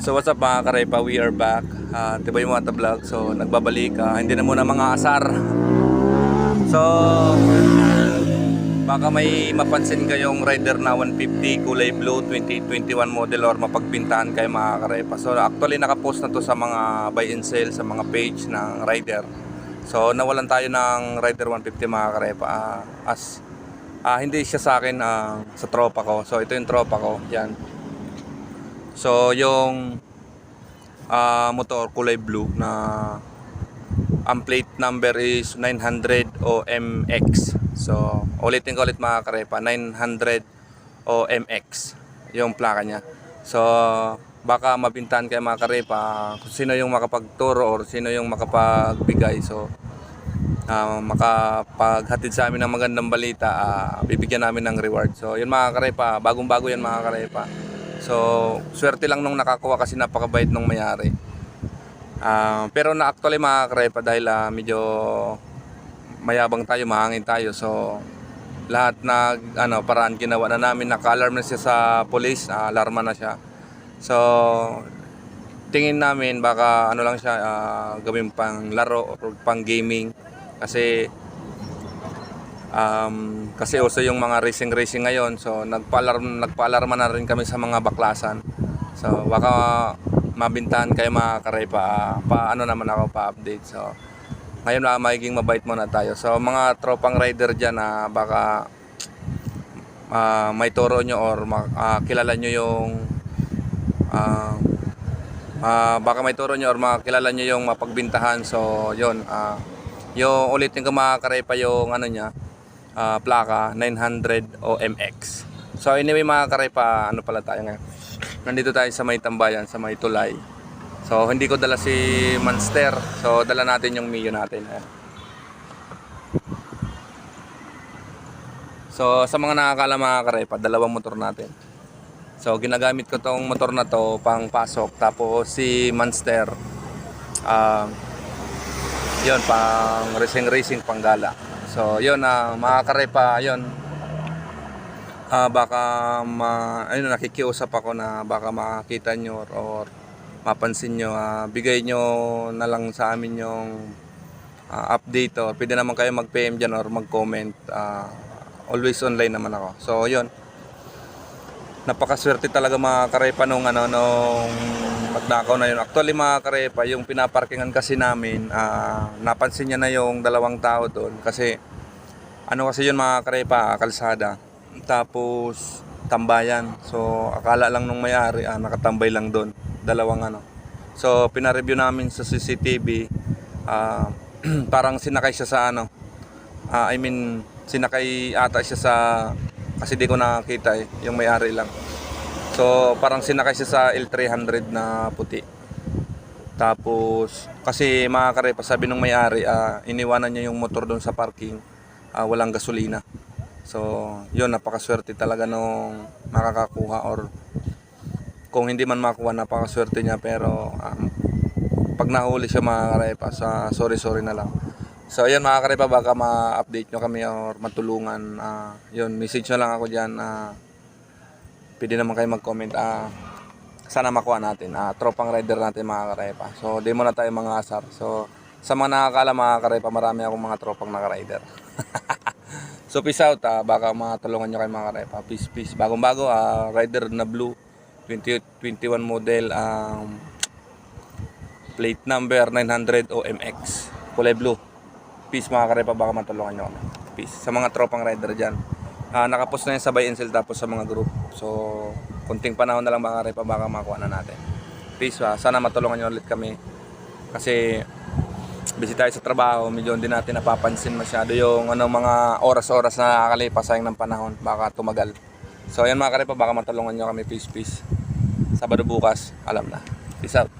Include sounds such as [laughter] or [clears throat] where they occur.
So what's up mga karepa, we are back. Uh, Tibay mo ata vlog. So nagbabalik, ah, hindi na muna mga asar. So baka may mapansin kayong rider na 150 kulay blue 2021 model or mapagbintahan kayo mga karepa. So actually nakapost na to sa mga buy and sell sa mga page ng rider. So nawalan tayo ng rider 150 mga karepa ah, as ah, hindi siya sa akin ah, sa tropa ko. So ito yung tropa ko. Yan. So yung ah, motor kulay blue na ang plate number is 900 OMX. So ulitin ko ulit mga karepa, 900 OMX yung plaka niya. So baka mabintahan kayo mga karepa kung sino yung makapagturo or sino yung makapagbigay. So ah, makapaghatid sa amin ng magandang balita, ah, bibigyan namin ng reward. So yun mga karepa, bagong bago yan mga karepa. So, swerte lang nung nakakuha kasi napakabait nung mayari. Ah, pero na actually mga dahil ah, medyo mayabang tayo, mahangin tayo. So, lahat na ano, paraan ginawa na namin. Naka-alarm na siya sa police, ah, alarma na siya. So, tingin namin baka ano lang siya ah, gawin pang laro or pang gaming kasi um, kasi uso yung mga racing racing ngayon. So nagpa-alarm nagpa-alarma na rin kami sa mga baklasan. So baka mabintahan kayo mga karepa ah, pa ano naman ako pa update so ngayon na magiging mabait muna tayo. So mga tropang rider diyan na baka ah, may turo nyo or ah, kilala nyo yung ah, ah, baka may turo nyo or makilala nyo yung mapagbintahan. So yun ah, yung ulitin ko mga karepa yung ano niya ah, plaka 900 OMX so anyway mga karepa ano pala tayo ngayon? Nandito tayo sa may tambayan sa may tulay. So hindi ko dala si Monster. So dala natin yung Mio natin. Ayan. so sa mga nakakala mga karepa dalawang motor natin. So ginagamit ko tong motor na to pang pasok. Tapos si Monster ah yon pang racing racing pang gala. So yon na mga karepa yon ah baka ma, ayun nakikiusap ako na baka makita nyo or, or mapansin nyo ah, bigay nyo na lang sa amin yung ah, update or pwede naman kayo mag PM dyan or mag comment Ah, always online naman ako. So yon napakaswerte talaga mga karepa nung ano nung magnakaw na yun. Actually mga karepa, yung pinaparkingan kasi namin, ah, napansin niya na yung dalawang tao doon kasi ano kasi yun mga karepa, kalsada. Tapos tambayan. So akala lang nung may-ari, ah, nakatambay lang doon, dalawang ano. So pina-review namin sa CCTV, ah, [clears throat] parang sinakay siya sa ano, Ah, I mean, sinakay ata siya sa kasi di ko nakita eh, yung may-ari lang. So, parang sinakay siya sa L300 na puti. Tapos, kasi mga karepa, sabi nung may-ari, ah, iniwanan niya yung motor doon sa parking, ah, walang gasolina. So, yun, napakaswerte talaga nung makakakuha or kung hindi man makuha, napakaswerte niya. Pero, um, pag nahuli siya mga karepa, sa sorry sorry na lang. So ayun mga karepa, baka ma-update nyo kami or matulungan. ah yun, message nyo lang ako dyan. ah pwede naman kayo mag-comment. ah sana makuha natin. ah tropang rider natin mga karepa. So di mo na tayo mga asar. So sa mga nakakala mga karepa, marami akong mga tropang naka-rider. [laughs] so peace out. ah baka matulungan nyo kayo mga karepa. Peace, peace. Bagong bago, ah rider na blue. 2021 model. Um, plate number 900 OMX. Kulay blue. Peace mga karepa, baka matulungan nyo kami. Peace. Sa mga tropang rider dyan. Ah, nakapost na yan sa buy and sell tapos sa mga group. So, kunting panahon na lang mga karepa, baka makuha na natin. Peace ah. Sana matulungan nyo ulit kami. Kasi, busy tayo sa trabaho, medyo hindi natin napapansin masyado yung ano, mga oras-oras na nakakalipas sayang ng panahon. Baka tumagal. So, yan mga karepa, baka matulungan nyo kami. Peace, peace. Sabado bukas, alam na. Peace out.